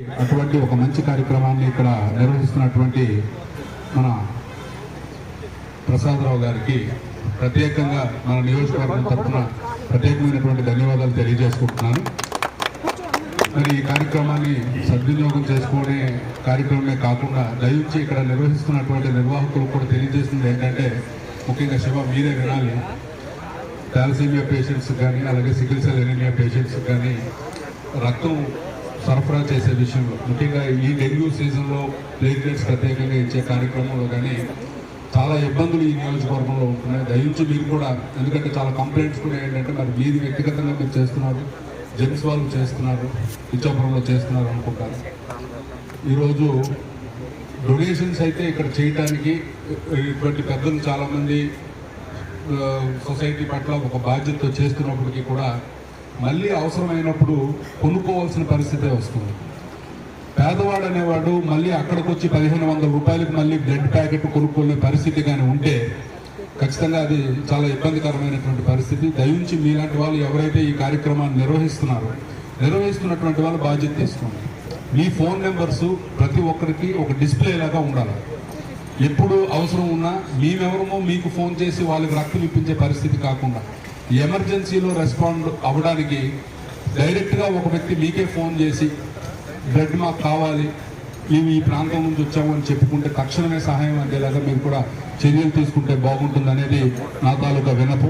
అటువంటి ఒక మంచి కార్యక్రమాన్ని ఇక్కడ నిర్వహిస్తున్నటువంటి మన ప్రసాదరావు గారికి ప్రత్యేకంగా మన నియోజకవర్గం తరఫున ప్రత్యేకమైనటువంటి ధన్యవాదాలు తెలియజేసుకుంటున్నాను. మరి ఈ కార్యక్రమాన్ని సద్వినియోగం చేసుకునే కార్యక్రమమే కాకుండా దయించి ఇక్కడ నిర్వహిస్తున్నటువంటి నిర్వాహకులు కూడా తెలియజేసింది ఏంటంటే ముఖ్యంగా శివ మీరే వినాలి. థాలసీమియా పేషెంట్స్ కానీ అలాగే సికిల్ సెల్ ఎనీమియా పేషెంట్స్ కానీ రక్తం సరఫరా చేసే విషయంలో ముఖ్యంగా ఈ డెంగ్యూ సీజన్లో ప్లేట్లెట్స్ ప్రత్యేకంగా ఇచ్చే కార్యక్రమంలో కానీ చాలా ఇబ్బందులు ఈ నియోజకవర్గంలో ఉంటున్నాయి. దయించి మీరు కూడా ఎందుకంటే చాలా కంప్లైంట్స్ కూడా ఏంటంటే మరి మీరు వ్యక్తిగతంగా మీరు చేస్తున్నారు జెంట్స్ వాళ్ళు చేస్తున్నారు ఇచ్చాపురంలో చేస్తున్నారు అనుకుంటారు. ఈరోజు డొనేషన్స్ అయితే ఇక్కడ చేయటానికి ఇటువంటి పెద్దలు చాలామంది సొసైటీ పట్ల ఒక బాధ్యతతో చేస్తున్నప్పటికీ కూడా మళ్ళీ అవసరమైనప్పుడు కొనుక్కోవాల్సిన పరిస్థితే వస్తుంది. పేదవాడు అనేవాడు మళ్ళీ అక్కడికి వచ్చి పదిహేను వందల రూపాయలకు మళ్ళీ బ్లడ్ ప్యాకెట్ కొనుక్కునే పరిస్థితి కానీ ఉంటే ఖచ్చితంగా అది చాలా ఇబ్బందికరమైనటువంటి పరిస్థితి. దయించి మీలాంటి వాళ్ళు ఎవరైతే ఈ కార్యక్రమాన్ని నిర్వహిస్తున్నారో నిర్వహిస్తున్నటువంటి వాళ్ళు బాధ్యత తీసుకోండి. మీ ఫోన్ నెంబర్స్ ప్రతి ఒక్కరికి ఒక డిస్ప్లే లాగా ఉండాలి. ఎప్పుడు అవసరం ఉన్నా మేమెవరమో మీకు ఫోన్ చేసి వాళ్ళకి రక్తం ఇప్పించే పరిస్థితి కాకుండా ఎమర్జెన్సీలో రెస్పాండ్ అవ్వడానికి డైరెక్ట్గా ఒక వ్యక్తి మీకే ఫోన్ చేసి బ్లడ్ మాకు కావాలి మేము ఈ ప్రాంతం నుంచి వచ్చామని చెప్పుకుంటే తక్షణమే సహాయం అందేలాగా మీరు కూడా చర్యలు తీసుకుంటే బాగుంటుంది అనేది నా తాలూకా వినపు